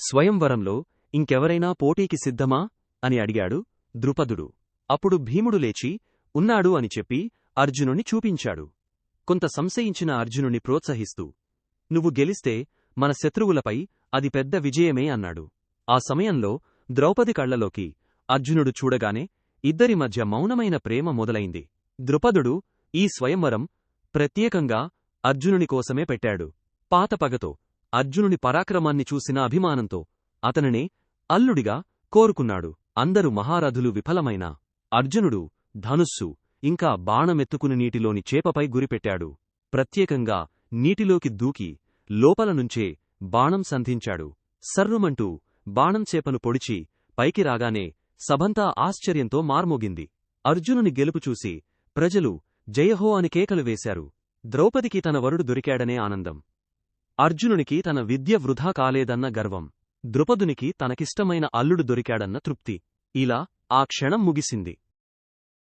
స్వయంవరంలో ఇంకెవరైనా పోటీకి సిద్ధమా అని అడిగాడు ద్రుపదుడు. అప్పుడు భీముడు లేచి ఉన్నాడు అని చెప్పి అర్జునుని చూపించాడు. కొంత సంశయించిన అర్జునుని ప్రోత్సహిస్తూ నువ్వు గెలిస్తే మన శత్రువులపై అది పెద్ద విజయమే అన్నాడు. ఆ సమయంలో ద్రౌపది కళ్ళలోకి అర్జునుడు చూడగానే ఇద్దరి మధ్య మౌనమైన ప్రేమ మొదలైంది. ద్రుపదుడు ఈ స్వయంవరం ప్రత్యేకంగా అర్జునుని కోసమే పెట్టాడు. పాత పగతో అర్జునుని పరాక్రమాన్ని చూసిన అభిమానంతో అతనినే అల్లుడిగా కోరుకున్నాడు. అందరు మహారథులు విఫలమైన అర్జునుడు ధనుస్సు ఇంకా బాణమెత్తుకుని నీటిలోని చేపపై గురిపెట్టాడు. ప్రత్యేకంగా నీటిలోకి దూకి లోపల నుంచే బాణం సంధించాడు. సర్రుమంటూ బాణం చేపను పొడిచి పైకి రాగానే సభంతా ఆశ్చర్యంతో మార్మోగింది. అర్జునుని గెలుపు చూసి ప్రజలు జయహో అని కేకలు వేశారు. ద్రౌపదికి తన వరుడు దొరికాడనే ఆనందం. అర్జునునికి తన విద్య వృధా కాలేదన్న గర్వం. ద్రుపదునికి తనకిష్టమైన అల్లుడు దొరికాడన్న తృప్తి. ఇలా ఆ క్షణం ముగిసింది.